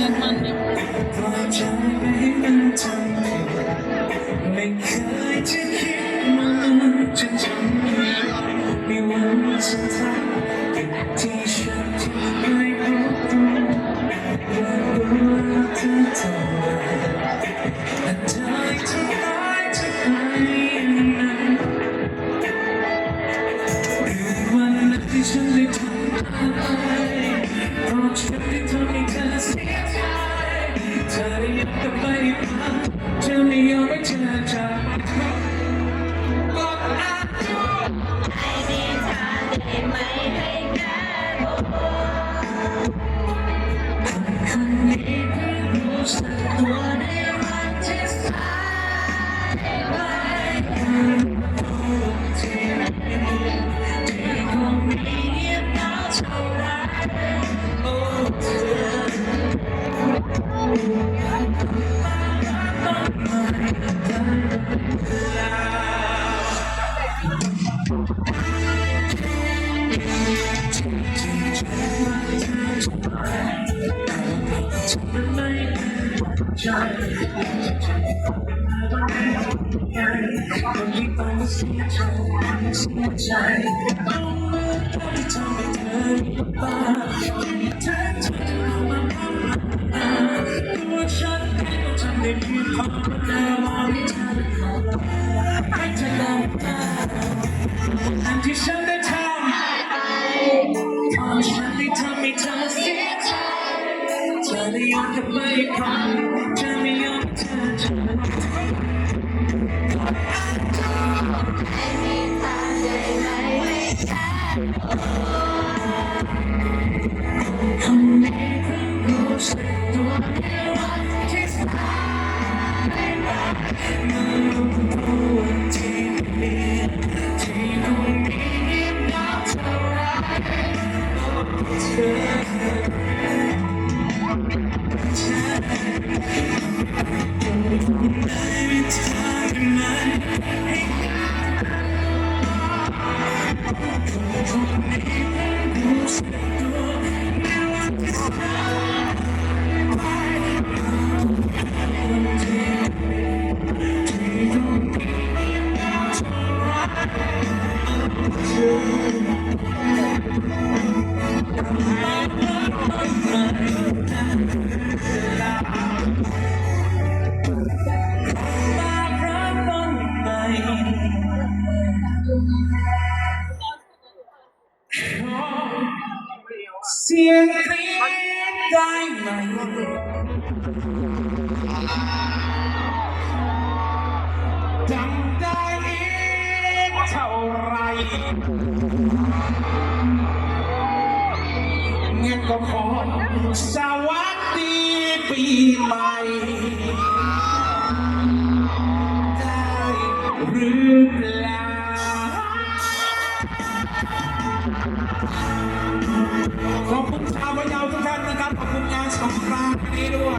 ให้ใจปล่อยใจไปให้มันไม่เคยจะคิดมันจะจำไม่วันสุดท้ายที่ฉันไม่รู้ตัวว่ารู้ว่เธอทำไมแต่เธอจะหายจะไปอย่างนั้นหรือวันนั้นที่ฉันได้ทำอะไร ราะฉันได้ทำให้เธอเสียใจเธอได้ยอมกลับไปอีกครั้งเธอไม่ยอมให้เธอจากไปก็อาจจะให้มีทางได้ไหมให้แก้ตัวคนนี้เพิ่งรู้สึกตัวในวันที่สายไปตัวที่ที่คงมีเงียบเหงาเท่าไระฉันได้ทำ ได้ยอมกลับไปอีกครั้งเธอไม่ยอมเธอจะให้มีทางได้ไหมให้แก้ตัวคนนี้เพิ่งรู้สึก เริ่มต้นใหม่ขอเสียงกรี๊ดได้ไหมดังได้อีก เท่าไหรงั้นก็ขอสวัสดีปีใหม่ ได้หรือเปล่าขอบคุณชาวพะเยาทุกท่านนะครับ ขอบคุณงานสงกรานต์วันนี้ด้วย